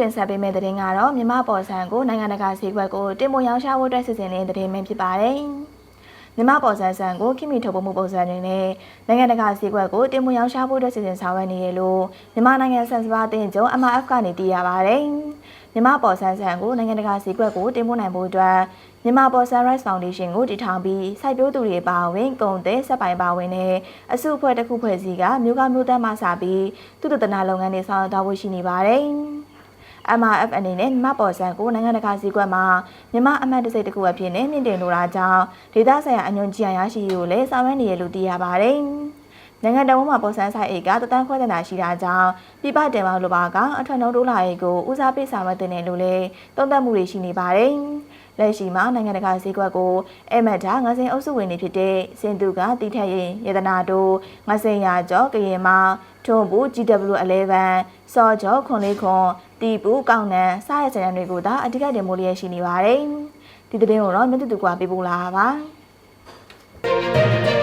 တင်ဆက်ပေးမယ့်သတင်းကတော့မြမပေါ်ဆန်ကိုနိုင်ငံတကာဈေးကွက်ကိုတင်ပို့ရောင်းချဖို့အတွက်စီစဉ်နေတဲ့သတင်းပဲဖြစ်ပါတယ်။မြမပေါ်ဆန်ဆန်ကိုခိမီထုတ်ပို့မှုပုံစံတွေနဲ့နိုင်ငံတကာဈေးကွက်ကိုတင်ပို့ရောင်းချဖို့အတွက်စီစဉ်ဆောင်ရွက်နေရလို့မြန်မာနိုင်ငံဆန်စပါးတင်ကျုံ MRF ကနေတည်ရပါတယ်။မြမပေါ်ဆန်ဆန်ကိုနိုင်ငံတကာဈေးကွက်ကိုတင်ပို့နိုင်ဖို့အတွက်မြန်မာပေါ်ဆန် Rice Foundation ကိုတည်ထောင်ပြီးစိုက်ပျိုးသူတွေပါဝင်ကုန်သည်စက်ပိုင်ပါဝင်တဲ့အစုအဖွဲ့တစ်ခုဖွဲ့စည်းကမြို့ကမြို့သားမှစပြီးသူတတနာလုပ်ငန်းတွေဆောင်ရွက်သွားဖို့ရှိနေပါတယ်။ MRF အနေနဲ့မြမပေါ်ဆန်ကိုနိုင်ငံတကာစည်းကွက်မှာမြမအမှတ်တစိတ်တစ်ခုအဖြစ်နဲ့မြင့်တင်လိုတာကြောင့်ဒေသဆိုင်ရာအညွန်ကြီးရရှိရေးကိုလည်းဆောင်ရွက်နေရလို့သိရပါတယ်။နိုင်ငံတော်မှာပေါ်ဆန်ဆိုင်အိတ်ကတသန်းခွဲတနာရှိတာကြောင့်ပြပတင်ပါလိုပါကအထက်နှုံးတိုးလာရေးကိုဦးစားပေးဆောင်ရွက်တင်တယ်လို့လည်းသုံးသပ်မှုတွေရှိနေပါတယ်။ လက်ရှိမှာနိုင်ငံတကာဈေးကွက်ကိုအမတ်တာငါးစင်အုပ်စုဝင်တွေဖြစ်တဲ့စင်သူကတီထက်ရင်ရတနာတို့ငါးစင်ရာကျော်ကရင်မထုံဘူး GW11 စောကျော်ခွန်လေးခွန်တီပူကောင်းနန်စတဲ့ဆိုင်ရန်တွေကိုသာအဓိကတင်မိုးလျက်ရှိနေပါတယ်။ဒီသတင်းကိုတော့မြတ်တူတူကပေးပို့လာတာပါ။